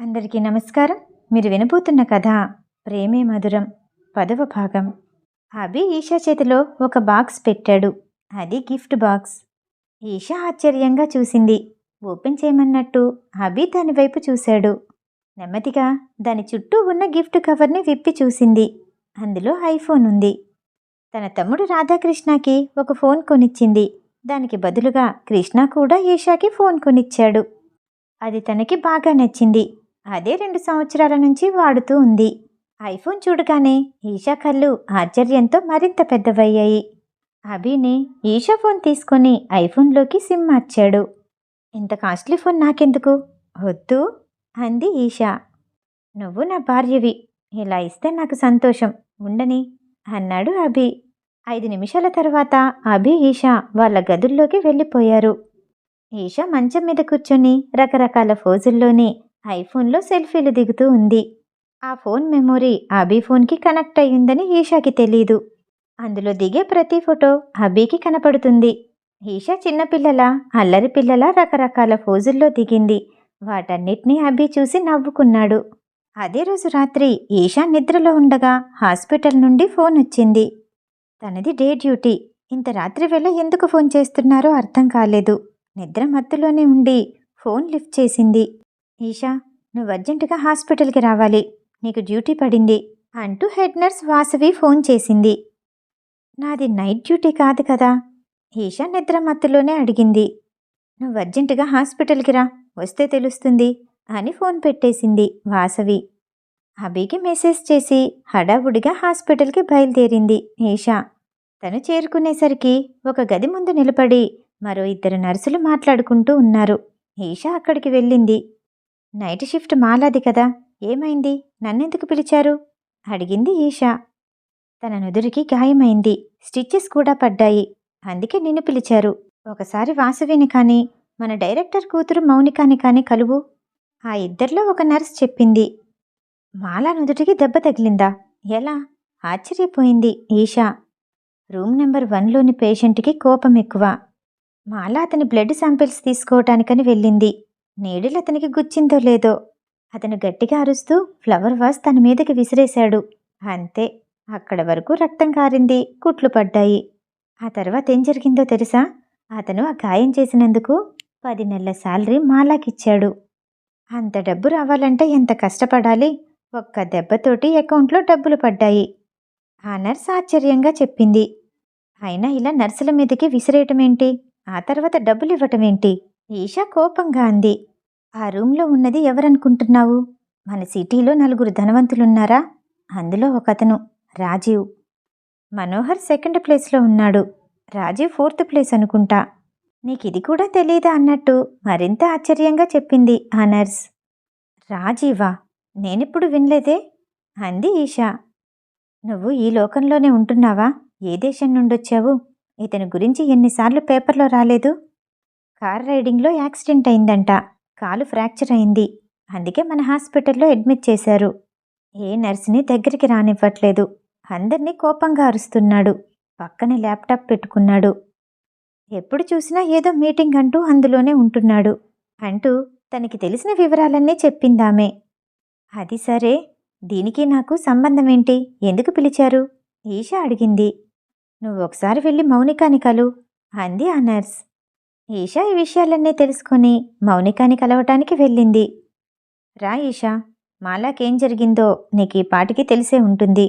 అందరికీ నమస్కారం. మీరు వినబోతున్న కథ ప్రేమే మధురం పదవ భాగం. అభి ఈషా చేతిలో ఒక బాక్స్ పెట్టాడు. అది గిఫ్ట్ బాక్స్. ఈషా ఆశ్చర్యంగా చూసింది. ఓపెన్ చేయమన్నట్టు అభి దాని వైపు చూశాడు. నెమ్మదిగా దాని చుట్టూ ఉన్న గిఫ్ట్ కవర్ని విప్పి చూసింది. అందులో ఐఫోన్ ఉంది. తన తమ్ముడు రాధాకృష్ణకి ఒక ఫోన్ కొనిచ్చింది. దానికి బదులుగా కృష్ణ కూడా ఈషాకి ఫోన్ కొనిచ్చాడు. అది తనకి బాగా నచ్చింది. అదే రెండు సంవత్సరాల నుంచి వాడుతూ ఉంది. ఐఫోన్ చూడగానే ఈషా కళ్ళు ఆశ్చర్యంతో మరింత పెద్దవయ్యాయి. అభిని ఈషా ఫోన్ తీసుకొని ఐఫోన్లోకి సిమ్ మార్చాడు. ఇంత కాస్ట్లీ ఫోన్ నాకెందుకు? వద్దు అంది ఈషా. నువ్వు నా భార్యవి ఇలా ఇస్తే నాకు సంతోషం ఉండని అన్నాడు అభి. ఐదు నిమిషాల తర్వాత అభి ఈషా వాళ్ళ గదుల్లోకి వెళ్ళిపోయారు. ఈషా మంచం మీద కూర్చొని రకరకాల ఫోజుల్లోనే ఐఫోన్లో సెల్ఫీలు దిగుతూ ఉంది. ఆ ఫోన్ మెమొరీ అభి ఫోన్కి కనెక్ట్ అయ్యిందని ఈషాకి తెలీదు. అందులో దిగే ప్రతి ఫోటో అభికి కనపడుతుంది. ఈషా చిన్నపిల్లల అల్లరి పిల్లల రకరకాల ఫోజుల్లో దిగింది. వాటన్నిటినీ అభి చూసి నవ్వుకున్నాడు. అదే రోజు రాత్రి ఈషా నిద్రలో ఉండగా హాస్పిటల్ నుండి ఫోన్ వచ్చింది. తనది డే డ్యూటీ. ఇంత రాత్రి వేళ ఎందుకు ఫోన్ చేస్తున్నారో అర్థం కాలేదు. నిద్ర మత్తులోనే ఉండి ఫోన్ లిఫ్ట్ చేసింది. ఈషా నువ్వు అర్జెంటుగా హాస్పిటల్కి రావాలి. నీకు డ్యూటీ పడింది అంటూ హెడ్ నర్స్ వాసవి ఫోన్ చేసింది. నాది నైట్ డ్యూటీ కాదు కదా? ఈషా నిద్ర మత్తులోనే అడిగింది. నువ్వు అర్జెంటుగా హాస్పిటల్కి రా వస్తే తెలుస్తుంది అని ఫోన్ పెట్టేసింది వాసవి. అభికి మెసేజ్ చేసి హడావుడిగా హాస్పిటల్కి బయలుదేరింది ఈషా. తను చేరుకునేసరికి ఒక గది ముందు నిలబడి మరో ఇద్దరు నర్సులు మాట్లాడుకుంటూ ఉన్నారు. ఈషా అక్కడికి వెళ్ళింది. నైట్ షిఫ్ట్ మాలాది కదా ఏమైంది? నన్నెందుకు పిలిచారు? అడిగింది ఈషా. తన నుదురికి గాయమైంది. స్టిచ్చెస్ కూడా పడ్డాయి. అందుకే నిన్ను పిలిచారు. ఒకసారి వాసవిని కానీ మన డైరెక్టర్ కూతురు మౌనికాని కానీ కలువు. ఆ ఇద్దరిలో ఒక నర్స్ చెప్పింది. మాలా నుదుటికి దెబ్బ తగిలిందా? ఎలా? ఆశ్చర్యపోయింది ఈషా. రూమ్ నెంబర్ వన్లోని పేషెంట్కి కోపం ఎక్కువ. మాలా అతని బ్లడ్ శాంపిల్స్ తీసుకోవటానికని వెళ్ళింది. నీడిల్ అతనికి గుచ్చిందో లేదో అతను గట్టిగా అరుస్తూ ఫ్లవర్ వాస్ తన మీదకి విసిరేశాడు. అంతే అక్కడ వరకు రక్తం కారింది కుట్లు పడ్డాయి. ఆ తర్వాత ఏం జరిగిందో తెలుసా? అతను ఆ గాయం చేసినందుకు పది నెలల శాలరీ మాలాకిచ్చాడు. అంత డబ్బు రావాలంటే ఎంత కష్టపడాలి? ఒక్క దెబ్బతోటి అకౌంట్లో డబ్బులు పడ్డాయి. ఆ నర్స్ ఆశ్చర్యంగా చెప్పింది. అయినా ఇలా నర్సుల మీదకి విసిరేయటమేంటి? ఆ తర్వాత డబ్బులు ఇవ్వటమేంటి ఈషా కోపంగా అంది. ఆ రూమ్లో ఉన్నది ఎవరనుకుంటున్నావు? మన సిటీలో నలుగురు ధనవంతులున్నారా? అందులో ఒకతను రాజీవ్. మనోహర్ సెకండ్ ప్లేస్లో ఉన్నాడు. రాజీవ్ ఫోర్త్ ప్లేస్ అనుకుంటా. నీకు ఇది కూడా తెలీదా అన్నట్టు? మరింత ఆశ్చర్యంగా చెప్పింది ఆ నర్స్. రాజీవా? నేనిప్పుడు వినలేదే? అంది ఈషా. నువ్వు ఈ లోకంలోనే ఉంటున్నావా? ఏ దేశం నుండొచ్చావు? ఇతని గురించి ఎన్నిసార్లు పేపర్లో రాలేదు? కార్ రైడింగ్లో యాక్సిడెంట్ అయిందంట. కాలు ఫ్రాక్చర్ అయింది. అందుకే మన హాస్పిటల్లో అడ్మిట్ చేశారు. ఏ నర్సుని దగ్గరికి రానివ్వట్లేదు. అందరినీ కోపంగా అరుస్తున్నాడు. పక్కనే ల్యాప్టాప్ పెట్టుకున్నాడు. ఎప్పుడు చూసినా ఏదో మీటింగ్ అంటూ అందులోనే ఉంటున్నాడు. అంటూ తనకి తెలిసిన వివరాలన్నీ చెప్పిందామే. అది సరే. దీనికి నాకు సంబంధమేంటి? ఎందుకు పిలిచారు? ఈషా అడిగింది. నువ్వు ఒకసారి వెళ్ళి మౌనికాని కలు. అంది ఆ నర్స్. ఈషా ఈ విషయాలన్నీ తెలుసుకొని మౌనికాని కలవటానికి వెళ్ళింది. రా ఈషా మాలాకేం జరిగిందో నీకు ఈ పాటికి తెలిసే ఉంటుంది.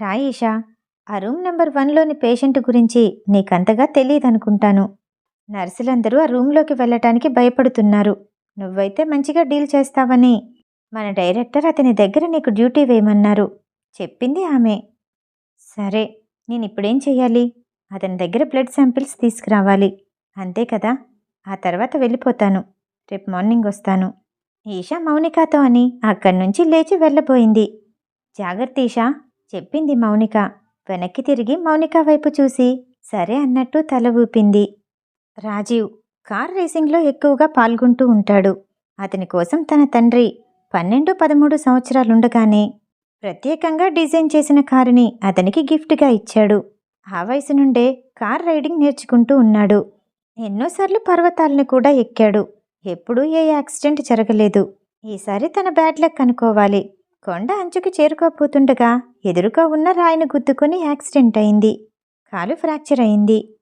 రా ఈషా ఆ రూమ్ నెంబర్ వన్లోని పేషెంట్ గురించి నీకంతగా తెలియదనుకుంటాను నర్సులందరూ ఆ రూమ్లోకి వెళ్ళటానికి భయపడుతున్నారు. నువ్వైతే మంచిగా డీల్ చేస్తావని మన డైరెక్టర్ అతని దగ్గర నీకు డ్యూటీ వేయమన్నారు. చెప్పింది ఆమె. సరే నేను ఇప్పుడేం చేయాలి అతని దగ్గర బ్లడ్ శాంపిల్స్ తీసుకురావాలి. అంతే కదా? ఆ తర్వాత వెళ్ళిపోతాను. రేపు మార్నింగ్ వస్తాను. ఈషా మౌనికతో అని అక్కడి నుంచి లేచి వెళ్ళబోయింది. జాగ్రత్త ఈషా చెప్పింది మౌనిక. వెనక్కి తిరిగి మౌనిక వైపు చూసి సరే అన్నట్టు తల ఊపింది. రాజీవ్ కార్ రేసింగ్లో ఎక్కువగా పాల్గొంటూ ఉంటాడు. అతని కోసం తన తండ్రి పన్నెండు పదమూడు సంవత్సరాలుండగానే ప్రత్యేకంగా డిజైన్ చేసిన కారుని అతనికి గిఫ్ట్గా ఇచ్చాడు. ఆ వయసు నుండే కార్ రైడింగ్ నేర్చుకుంటూ ఉన్నాడు. ఎన్నోసార్లు పర్వతాలను కూడా ఎక్కాడు. ఎప్పుడూ ఏ యాక్సిడెంట్ జరగలేదు. ఈసారి తన బ్యాడ్ లక్ అనుకోవాలి. కొండ అంచుకి చేరుకోపోతుండగా ఎదురుగా ఉన్న రాయిని గుద్దుకొని యాక్సిడెంట్ అయింది. కాలు ఫ్రాక్చర్ అయింది.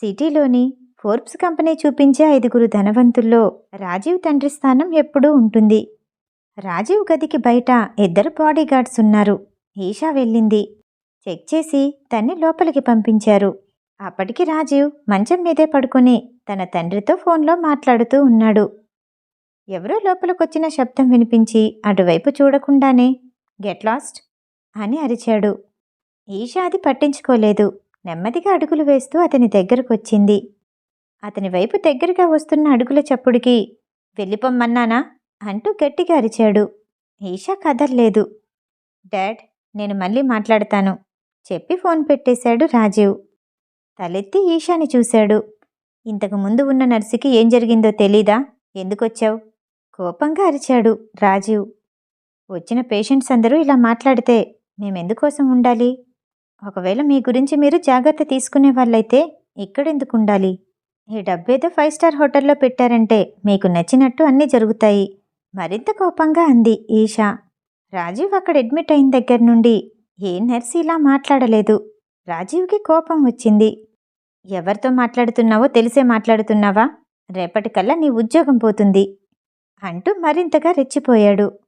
సిటీలోని ఫోర్బ్స్ కంపెనీ చూపించే ఐదుగురు ధనవంతుల్లో రాజీవ్ తండ్రి స్థానం ఎప్పుడూ ఉంటుంది. రాజీవ్ గదికి బయట ఇద్దరు బాడీగార్డ్స్ ఉన్నారు. ఈషా వెళ్ళింది. చెక్ చేసి తన్ని లోపలికి పంపించారు. అప్పటికి రాజీవ్ మంచం మీదే పడుకొని తన తండ్రితో ఫోన్లో మాట్లాడుతూ ఉన్నాడు. ఎవరో లోపలికొచ్చిన శబ్దం వినిపించి అటువైపు చూడకుండానే గెట్ లాస్ట్ అని అరిచాడు. ఈషా అది పట్టించుకోలేదు. నెమ్మదిగా అడుగులు వేస్తూ అతని దగ్గరకొచ్చింది. అతని వైపు దగ్గరగా వస్తున్న అడుగుల చప్పుడికి వెళ్ళిపోమ్మన్నానా అంటూ గట్టిగా అరిచాడు. ఈషా కదర్లేదు డాడ్ నేను మళ్ళీ మాట్లాడతాను చెప్పి ఫోన్ పెట్టేశాడు రాజీవ్. తలెత్తి ఈషాని చూశాడు. ఇంతకు ముందు ఉన్న నర్సుకి ఏం జరిగిందో తెలీదా? ఎందుకొచ్చావు? కోపంగా అరిచాడు రాజీవ్. వచ్చిన పేషెంట్స్ అందరూ ఇలా మాట్లాడితే మేమెందుకోసం ఉండాలి? ఒకవేళ మీ గురించి మీరు జాగ్రత్త తీసుకునే వాళ్ళైతే ఇక్కడెందుకు ఉండాలి ఈ డబ్బేదో ఫైవ్ స్టార్ హోటల్లో పెట్టారంటే మీకు నచ్చినట్టు అన్నీ జరుగుతాయి. మరింత కోపంగా అంది ఈషా. రాజీవ్ అక్కడ అడ్మిట్ అయిన దగ్గర నుండి ఏ నర్సు ఇలా మాట్లాడలేదు. రాజీవ్కి కోపం వచ్చింది. ఎవరితో మాట్లాడుతున్నావో తెలిసే మాట్లాడుతున్నావా? రేపటికల్లా నీ ఉద్యోగం పోతుంది. అంటూ మరింతగా రెచ్చిపోయాడు.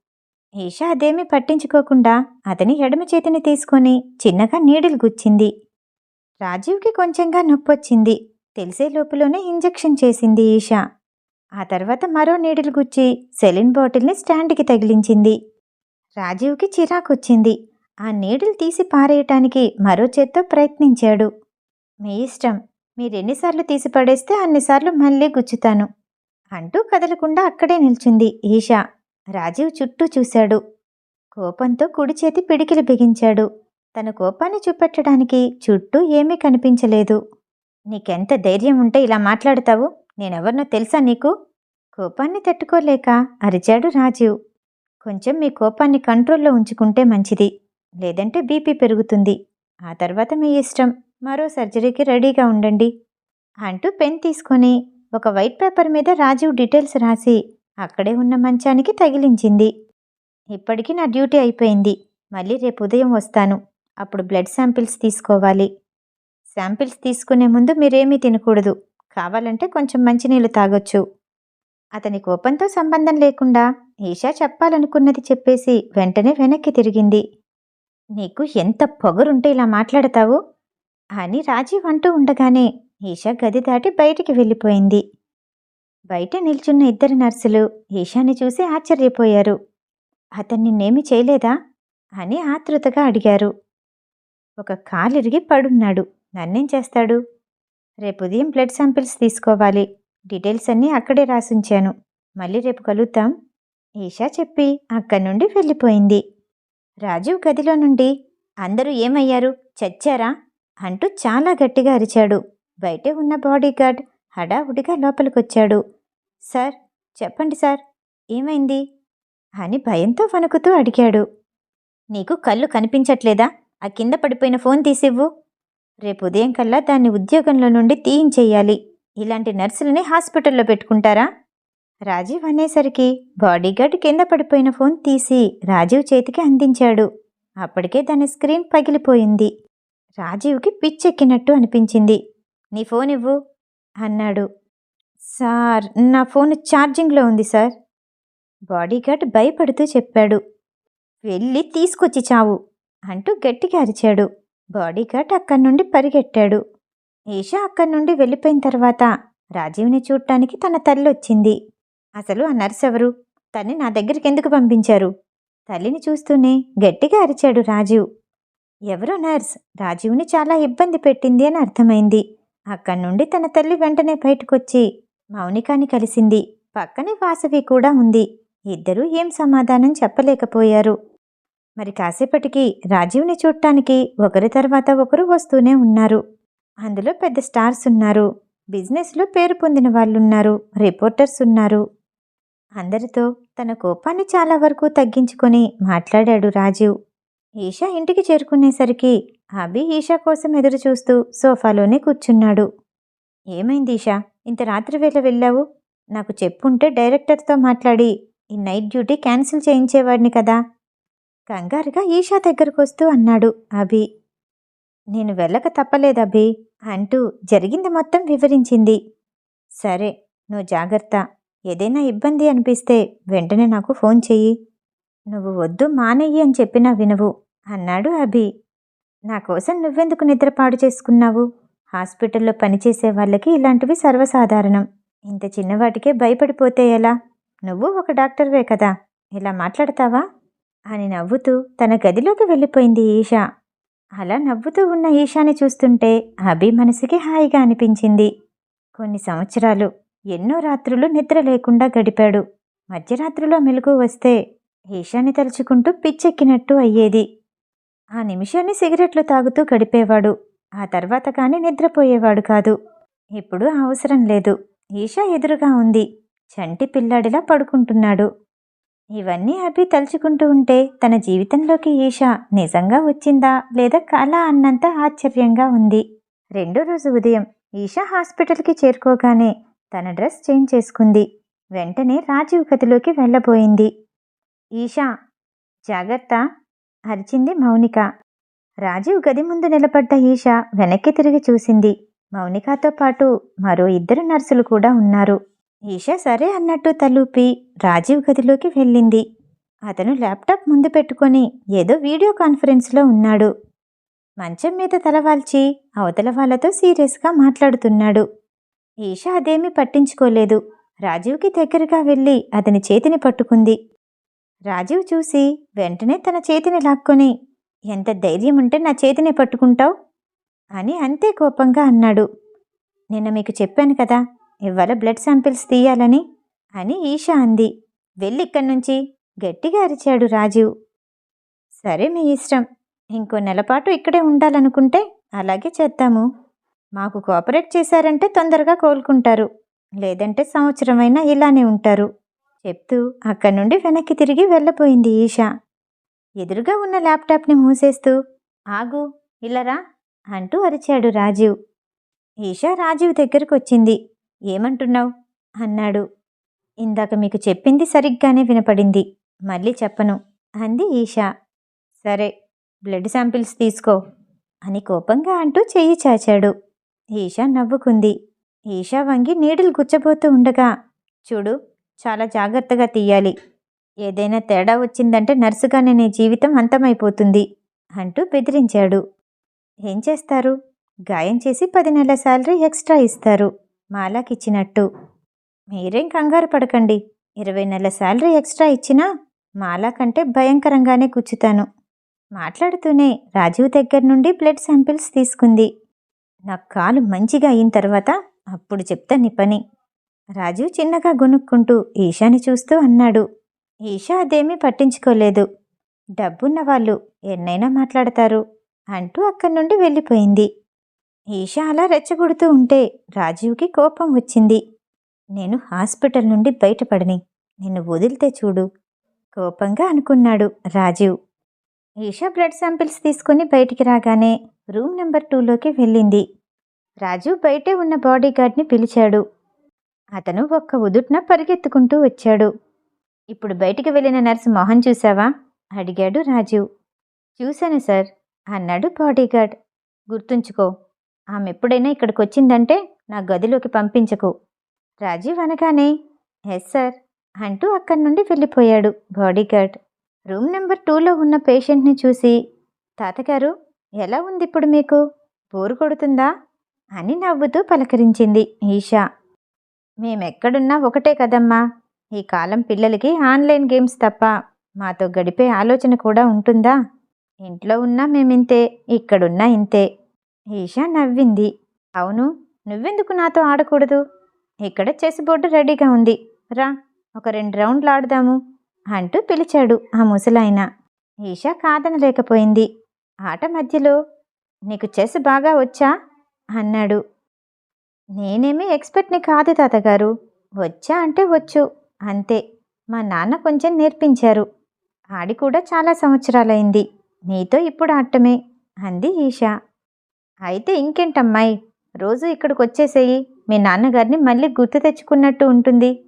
ఈషా అదేమీ పట్టించుకోకుండా అతని ఎడమ చేతిని తీసుకొని చిన్నగా నీడిల్ గుచ్చింది. రాజీవ్కి కొంచెంగా నొప్పొచ్చింది. తెలిసే లోపులోనే ఇంజెక్షన్ చేసింది ఈషా. ఆ తర్వాత మరో నీడిల్ గుచ్చి సెలిన్ బాటిల్ని స్టాండ్కి తగిలించింది. రాజీవ్కి చిరాకొచ్చింది. ఆ నీడిల్ తీసి పారేయటానికి మరో చేత్తో ప్రయత్నించాడు. మీ ఇష్టం. మీరెన్నిసార్లు తీసి పడేస్తే అన్నిసార్లు మళ్ళీ గుచ్చుతాను అంటూ కదలకుండా అక్కడే నిల్చుంది ఈషా. రాజీవ్ చుట్టూ చూశాడు. కోపంతో కుడి చేతి పిడికిలి బిగించాడు. తన కోపాన్ని చూపెట్టడానికి చుట్టూ ఏమీ కనిపించలేదు. నీకెంత ధైర్యం ఉంటే ఇలా మాట్లాడతావు? నేనెవరినో తెలుసా నీకు? కోపాన్ని తట్టుకోలేక అరిచాడు రాజీవ్. కొంచెం మీ కోపాన్ని కంట్రోల్లో ఉంచుకుంటే మంచిది. లేదంటే బీపీ పెరుగుతుంది. ఆ తర్వాత మీ ఇష్టం. మరో సర్జరీకి రెడీగా ఉండండి. అంటూ పెన్ తీసుకొని ఒక వైట్ పేపర్ మీద రాజీవ్ డీటెయిల్స్ రాసి అక్కడే ఉన్న మంచానికి తగిలించింది. ఇప్పటికీ నా డ్యూటీ అయిపోయింది. మళ్ళీ రేపు ఉదయం వస్తాను. అప్పుడు బ్లడ్ శాంపిల్స్ తీసుకోవాలి. శాంపిల్స్ తీసుకునే ముందు మీరేమీ తినకూడదు. కావాలంటే కొంచెం మంచినీళ్ళు తాగొచ్చు. అతని కోపంతో సంబంధం లేకుండా ఈషా చెప్పాలనుకున్నది చెప్పేసి వెంటనే వెనక్కి తిరిగింది. నీకు ఎంత పొగరుంటే ఇలా మాట్లాడతావు? అని రాజీవ్ అంటూ ఉండగానే ఈషా గది దాటి బయటికి వెళ్ళిపోయింది. బయట నిల్చున్న ఇద్దరు నర్సులు ఈషాని చూసి ఆశ్చర్యపోయారు. అతన్ని నేమి చేయలేదా? అని ఆతృతగా అడిగారు. ఒక కాలిరిగి పడున్నాడు. నన్నేం చేస్తాడు? రేపు ఉదయం బ్లడ్ శాంపిల్స్ తీసుకోవాలి. డీటెయిల్స్ అన్నీ అక్కడే రాసుంచాను. మళ్ళీ రేపు కలుద్దాం. ఈషా చెప్పి అక్కడి నుండి వెళ్ళిపోయింది. రాజీవ్ గదిలో నుండి అందరూ ఏమయ్యారు? చచ్చారా? అంటూ చాలా గట్టిగా అరిచాడు. బయటే ఉన్న బాడీగార్డ్ హడావుడిగా లోపలికొచ్చాడు. సార్ చెప్పండి సార్ ఏమైంది? అని భయంతో వణుకుతూ అడిగాడు. నీకు కళ్ళు కనిపించట్లేదా? ఆ కింద పడిపోయిన ఫోన్ తీసివ్వు. రేపు ఉదయం కల్లా దాన్ని ఉద్యోగంలో నుండి తీయించేయాలి. ఇలాంటి నర్సులని హాస్పిటల్లో పెట్టుకుంటారా? రాజీవ్ అనేసరికి బాడీగార్డ్ కింద పడిపోయిన ఫోన్ తీసి రాజీవ్ చేతికి అందించాడు. అప్పటికే దాని స్క్రీన్ పగిలిపోయింది. రాజీవ్కి పిచ్చెక్కినట్టు అనిపించింది. నీ ఫోన్ ఇవ్వు అన్నాడు. సార్ నా ఫోన్ ఛార్జింగ్లో ఉంది సార్ బాడీగార్డ్ భయపడుతూ చెప్పాడు. వెళ్ళి తీసుకొచ్చి చావు అంటూ గట్టిగా అరిచాడు. బాడీగార్డ్ అక్కడి నుండి పరిగెట్టాడు. ఈషా అక్కడి నుండి వెళ్ళిపోయిన తర్వాత రాజీవ్ని చూడటానికి తన తల్లి వచ్చింది అసలు ఆ నర్స్ ఎవరు? తన్ని నా దగ్గరికి ఎందుకు పంపించారు? తల్లిని చూస్తూనే గట్టిగా అరిచాడు రాజీవ్. ఎవరో నర్స్? రాజీవ్ని చాలా ఇబ్బంది పెట్టింది అని అర్థమైంది. అక్కడి నుండి తన తల్లి వెంటనే బయటకొచ్చి మౌనికాని కలిసింది. పక్కనే వాసవి కూడా ఉంది. ఇద్దరూ ఏం సమాధానం చెప్పలేకపోయారు. మరి కాసేపటికి రాజీవ్ని చూడటానికి ఒకరి తర్వాత ఒకరు వస్తూనే ఉన్నారు. అందులో పెద్ద స్టార్స్ ఉన్నారు. బిజినెస్లో పేరు పొందిన వాళ్ళున్నారు. రిపోర్టర్స్ ఉన్నారు. అందరితో తన కోపాన్ని చాలా వరకు తగ్గించుకొని మాట్లాడాడు రాజీవ్. ఈషా ఇంటికి చేరుకునేసరికి అభి ఈషా కోసం ఎదురు చూస్తూ సోఫాలోనే కూర్చున్నాడు. ఏమైంది ఈషా? ఇంత రాత్రి వేళ వెళ్ళావు? నాకు చెప్పుంటే డైరెక్టర్తో మాట్లాడి ఈ నైట్ డ్యూటీ క్యాన్సిల్ చేయించేవాడిని కదా? కంగారుగా ఈషా దగ్గరకు వస్తూ అన్నాడు అభి. నేను వెళ్ళక తప్పలేదు అభి అంటూ జరిగింది మొత్తం వివరించింది. సరే నువ్వు జాగ్రత్త. ఏదైనా ఇబ్బంది అనిపిస్తే వెంటనే నాకు ఫోన్ చెయ్యి. నువ్వు వద్దు మానేయి అని చెప్పినా వినవు అన్నాడు అభి. నా కోసం నువ్వెందుకు నిద్ర పాడు చేసుకున్నావు? హాస్పిటల్లో పనిచేసే వాళ్ళకి ఇలాంటివి సర్వసాధారణం. ఇంత చిన్నవాటికే భయపడిపోతే ఎలా? నువ్వు ఒక డాక్టర్వే కదా ఇలా మాట్లాడతావా? అని నవ్వుతూ తన గదిలోకి వెళ్ళిపోయింది ఈషా. అలా నవ్వుతూ ఉన్న ఈషాని చూస్తుంటే అభి మనసుకి హాయిగా అనిపించింది. కొన్ని సంవత్సరాలు ఎన్నో రాత్రులు నిద్ర లేకుండా గడిపాడు. మధ్యరాత్రిలో మెలకు వస్తే ఈషాని తలుచుకుంటూ పిచ్చెక్కినట్టు అయ్యేది. ఆ నిమిషాన్ని సిగరెట్లు తాగుతూ గడిపేవాడు. ఆ తర్వాత కానీ నిద్రపోయేవాడు కాదు. ఇప్పుడు అవసరం లేదు. ఈషా ఎదురుగా ఉంది. చంటి పిల్లాడిలా పడుకుంటున్నాడు. ఇవన్నీ అభి తలుచుకుంటూ ఉంటే తన జీవితంలోకి ఈషా నిజంగా వచ్చిందా లేదా కళ అన్నంత ఆశ్చర్యంగా ఉంది. రెండో రోజు ఉదయం ఈషా హాస్పిటల్కి చేరుకోగానే తన డ్రెస్ చేంజ్ చేసుకుంది. వెంటనే రాజీవ్ గదిలోకి వెళ్ళబోయింది. ఈషా జాగ్రత్త అరిచింది మౌనిక. రాజీవ్ గది ముందు నిలబడ్డ ఈషా వెనక్కి తిరిగి చూసింది. మౌనికతో పాటు మరో ఇద్దరు నర్సులు కూడా ఉన్నారు. ఈషా సరే అన్నట్టు తలూపి రాజీవ్ గదిలోకి వెళ్ళింది. అతను ల్యాప్టాప్ ముందు పెట్టుకొని ఏదో వీడియో కాన్ఫరెన్స్లో ఉన్నాడు. మంచం మీద తలవాల్చి అవతల వాళ్ళతో సీరియస్గా మాట్లాడుతున్నాడు. ఈషా అదేమీ పట్టించుకోలేదు. రాజీవ్కి దగ్గరగా వెళ్ళి అతని చేతిని పట్టుకుంది. రాజీవ్ చూసి వెంటనే తన చేతిని లాక్కొని ఎంత ధైర్యం ఉంటే నా చేతిని పట్టుకుంటావు? అని అంతే కోపంగా అన్నాడు. నిన్న మీకు చెప్పాను కదా ఇవాళ బ్లడ్ శాంపిల్స్ తీయాలని అని ఈషా అంది. వెళ్ళిక్కడి నుంచి గట్టిగా అరిచాడు రాజీవ్. సరే మీ ఇష్టం ఇంకో నెలపాటు ఇక్కడే ఉండాలనుకుంటే అలాగే చేద్దాము. మాకు కోఆపరేట్ చేశారంటే తొందరగా కోలుకుంటారు. లేదంటే సంవత్సరమైనా ఇలానే ఉంటారు. చెప్తూ అక్కడి నుండి వెనక్కి తిరిగి వెళ్ళపోయింది ఈషా. ఎదురుగా ఉన్న ల్యాప్టాప్ని మూసేస్తూ ఆగు ఇల్లరా అంటూ అరిచాడు రాజీవ్. ఈషా రాజీవ్ దగ్గరకు వచ్చింది ఏమంటున్నావు? అన్నాడు. ఇందాక మీకు చెప్పింది సరిగ్గానే వినపడింది. మళ్ళీ చెప్పను అంది ఈషా. సరే బ్లడ్ శాంపిల్స్ తీసుకో అని కోపంగా అంటూ చెయ్యి చాచాడు. ఈషా నవ్వుకుంది. ఈషా వంగి నీడిల్ గుచ్చబోతూ ఉండగా చూడు చాలా జాగ్రత్తగా తీయాలి. ఏదైనా తేడా వచ్చిందంటే నర్సుగానే నీ జీవితం అంతమైపోతుంది అంటూ బెదిరించాడు. ఏం చేస్తారు? గాయం చేసి పది నెలల శాలరీ ఎక్స్ట్రా ఇస్తారు మాలాకిచ్చినట్టు. మీరేం కంగారు పడకండి. ఇరవై నెలల శాలరీ ఎక్స్ట్రా ఇచ్చినా మాలా కంటే భయంకరంగానే కూర్చుతాను మాట్లాడుతూనే రాజీవ్ దగ్గర నుండి బ్లడ్ శాంపిల్స్ తీసుకుంది. నా కాలు మంచిగా అయిన తర్వాత అప్పుడు చెప్తా నీ పని. రాజు చిన్నగా గొనుక్కుంటూ ఈషాని చూస్తూ అన్నాడు. ఈషా అదేమీ పట్టించుకోలేదు. డబ్బున్న వాళ్ళు ఎన్నైనా మాట్లాడతారు అంటూ అక్కడి నుండి వెళ్ళిపోయింది. ఈషా అలా రెచ్చగొడుతూ ఉంటే రాజీవ్కి కోపం వచ్చింది. నేను హాస్పిటల్ నుండి బయటపడని నిన్ను వదిలితే చూడు కోపంగా అనుకున్నాడు రాజీవ్ ఈషా బ్లడ్ శాంపిల్స్ తీసుకుని బయటికి రాగానే రూమ్ నెంబర్ టూలోకి వెళ్ళింది. రాజు బయటే ఉన్న బాడీగార్డ్ని పిలిచాడు. అతను ఒక్క ఉదుట్న పరిగెత్తుకుంటూ వచ్చాడు. ఇప్పుడు బయటికి వెళ్ళిన నర్సు మొహం చూసావా అడిగాడు రాజు. చూశాను సార్ అన్నాడు బాడీగార్డ్. గుర్తుంచుకో ఆమె ఎప్పుడైనా ఇక్కడికి వచ్చిందంటే నా గదిలోకి పంపించకు. రాజీవ్ అనగానే ఎస్ సార్ అంటూ అక్కడి నుండి వెళ్ళిపోయాడు బాడీగార్డ్. రూమ్ నెంబర్ టూలో ఉన్న పేషెంట్ని చూసి తాతగారు ఎలా ఉంది ఇప్పుడు మీకు? బోరు కొడుతుందా? అని నవ్వుతూ పలకరించింది ఈషా. మేమెక్కడున్నా ఒకటే కదమ్మా. ఈ కాలం పిల్లలకి ఆన్లైన్ గేమ్స్ తప్ప మాతో గడిపే ఆలోచన కూడా ఉంటుందా? ఇంట్లో ఉన్నా మేమింతే ఇక్కడున్నా ఇంతే. ఈషా నవ్వింది. అవును నువ్వెందుకు నాతో ఆడకూడదు? ఇక్కడ చెస్ బోర్డు రెడీగా ఉంది. రా ఒక రెండు రౌండ్లు ఆడదాము అంటూ పిలిచాడు ఆ ముసలాయన. ఈషా కాదనలేకపోయింది. ఆట మధ్యలో నీకు చెస్ బాగా వచ్చా? అన్నాడు. నేనేమీ ఎక్స్పర్ట్ని కాదు తాతగారు. వచ్చా అంటే వచ్చు. అంతే. మా నాన్న కొంచెం నేర్పించారు. ఆడి కూడా చాలా సంవత్సరాలైంది. నీతో ఇప్పుడు ఆడటమే. అంది ఈషా. అయితే ఇంకేంటమ్మాయి? రోజు ఇక్కడికి వచ్చేసేయి మీ నాన్నగారిని మళ్ళీ గుర్తు తెచ్చుకున్నట్టు ఉంటుంది.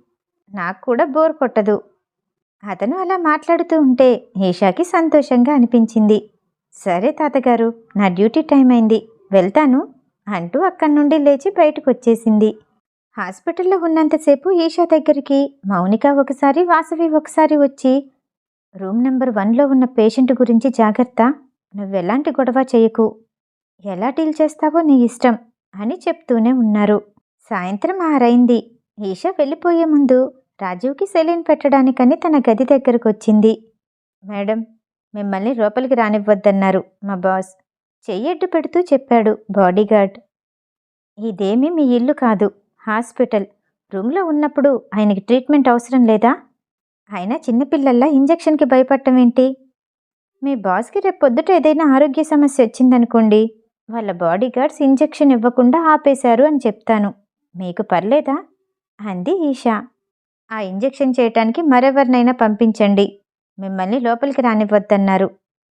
నాకు కూడా బోర్ కొట్టదు. అతను అలా మాట్లాడుతూ ఉంటే ఈషాకి సంతోషంగా అనిపించింది. సరే తాతగారు నా డ్యూటీ టైం అయింది. వెళ్తాను. అంటూ అక్కడి నుండి లేచి బయటకు వచ్చేసింది హాస్పిటల్లో ఉన్నంతసేపు ఈషా దగ్గరికి మౌనిక ఒకసారి వాసవి ఒకసారి వచ్చి రూమ్ నెంబర్ వన్లో ఉన్న పేషెంట్ గురించి జాగ్రత్త నువ్వెలాంటి గొడవ చేయకు. ఎలా డీల్ చేస్తావో నీ ఇష్టం అని చెప్తూనే ఉన్నారు. సాయంత్రం ఆరైంది. ఈషా వెళ్ళిపోయే ముందు రాజీవ్కి సెలైన్ పెట్టడానికని తన గది దగ్గరకు వచ్చింది మేడం మిమ్మల్ని లోపలికి రానివ్వద్దన్నారు మా బాస్. చెయ్యడ్డు పెడుతూ చెప్పాడు బాడీగార్డ్. ఇదేమీ మీ ఇల్లు కాదు హాస్పిటల్. రూమ్లో ఉన్నప్పుడు ఆయనకి ట్రీట్మెంట్ అవసరం లేదా? అయినా చిన్నపిల్లల్లా ఇంజెక్షన్కి భయపడటం ఏంటి? మీ బాస్కి రేపు పొద్దుట ఏదైనా ఆరోగ్య సమస్య వచ్చిందనుకోండి వాళ్ళ బాడీగార్డ్స్ ఇంజెక్షన్ ఇవ్వకుండా ఆపేశారు అని చెప్తాను. మీకు పర్లేదా? అంది ఈషా. ఆ ఇంజెక్షన్ చేయటానికి మరెవరినైనా పంపించండి. మిమ్మల్ని లోపలికి రానివ్వద్దన్నారు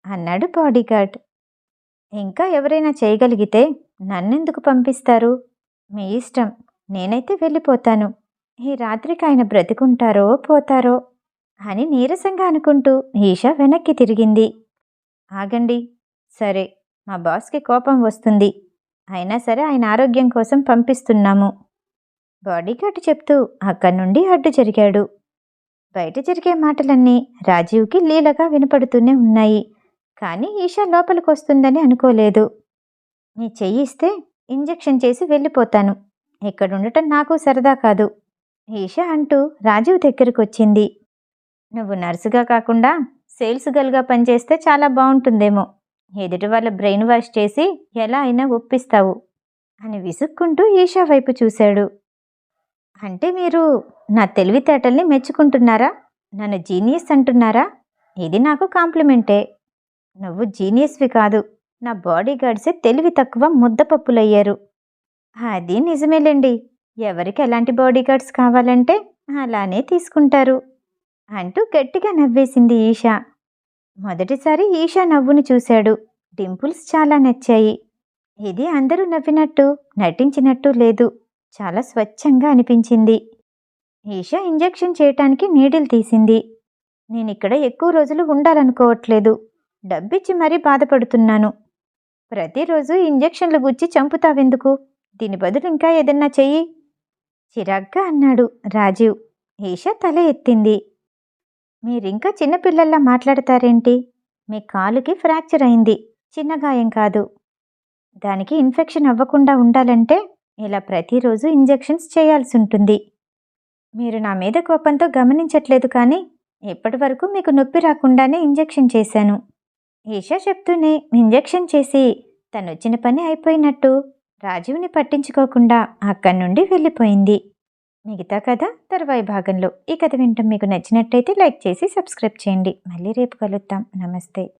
అన్నాడు బాడీగార్డ్. ఇంకా ఎవరైనా చేయగలిగితే నన్నెందుకు పంపిస్తారు? మీ ఇష్టం. నేనైతే వెళ్ళిపోతాను. ఈ రాత్రికి ఆయన బ్రతికుంటారో పోతారో అని నీరసంగా అనుకుంటూ ఈషా వెనక్కి తిరిగింది. ఆగండి. సరే మా బాస్కి కోపం వస్తుంది. అయినా సరే ఆయన ఆరోగ్యం కోసం పంపిస్తున్నాము. బాడీగార్డ్ చెప్తూ అక్కడి నుండి అడ్డు జరిగాడు. బయట జరిగే మాటలన్నీ రాజీవ్కి లీలగా వినపడుతూనే ఉన్నాయి. కానీ ఈషా లోపలికి వస్తుందని అనుకోలేదు. నీ చెయ్యిస్తే ఇంజెక్షన్ చేసి వెళ్ళిపోతాను. ఇక్కడుండటం నాకు సరదా కాదు. ఈషా అంటూ రాజీవ్ దగ్గరకు వచ్చింది నువ్వు నర్సుగా కాకుండా సేల్స్ గర్ల్గా పనిచేస్తే చాలా బాగుంటుందేమో ఎదుటి వాళ్ళ బ్రెయిన్ వాష్ చేసి ఎలా అయినా ఒప్పిస్తావు అని విసుక్కుంటూ ఈషా వైపు చూశాడు. అంటే మీరు నా తెలివితేటల్ని మెచ్చుకుంటున్నారా? నన్ను జీనియస్ అంటున్నారా? ఇది నాకు కాంప్లిమెంటే. నువ్వు జీనియస్వి కాదు. నా బాడీ గార్డ్సే తెలివి తక్కువ ముద్దపప్పులయ్యారు. అది నిజమేలేండి. ఎవరికి ఎలాంటి బాడీ గార్డ్స్ కావాలంటే అలానే తీసుకుంటారు. అంటూ గట్టిగా నవ్వేసింది ఈషా. మొదటిసారి ఈషా నవ్వును చూశాడు. డింపుల్స్ చాలా నచ్చాయి. ఇది అందరూ నవ్వినట్టు నటించినట్టు లేదు. చాలా స్వచ్ఛంగా అనిపించింది. ఈషా ఇంజెక్షన్ చేయటానికి నీడిల్ తీసింది. నేనిక్కడ ఎక్కువ రోజులు ఉండాలనుకోవట్లేదు. డబ్బిచ్చి మరీ బాధపడుతున్నాను. ప్రతిరోజు ఇంజెక్షన్లు గుచ్చి చంపుతావెందుకు? దీని బదులు ఇంకా ఏదన్నా చెయ్యి. చిరాగ్గా అన్నాడు రాజీవ్. ఈషా తల ఎత్తింది. మీరింకా చిన్నపిల్లల్లా మాట్లాడతారేంటి? మీ కాలుకి ఫ్రాక్చర్ అయింది. చిన్న గాయం కాదు. దానికి ఇన్ఫెక్షన్ అవ్వకుండా ఉండాలంటే ఇలా ప్రతిరోజు ఇంజెక్షన్స్ చేయాల్సి ఉంటుంది మీరు నా మీద కోపంతో గమనించట్లేదు కానీ ఇప్పటి వరకు మీకు నొప్పి రాకుండానే ఇంజెక్షన్ చేశాను. ఈషా చెప్తూనే ఇంజెక్షన్ చేసి తనొచ్చిన పని అయిపోయినట్టు రాజీవ్ని పట్టించుకోకుండా అక్కడి నుండి వెళ్ళిపోయింది. మిగతా కథ తర్వాయి భాగంలో ఈ కథ వింటాం మీకు నచ్చినట్టయితే లైక్ చేసి సబ్స్క్రైబ్ చేయండి. మళ్ళీ రేపు కలుద్దాం. నమస్తే.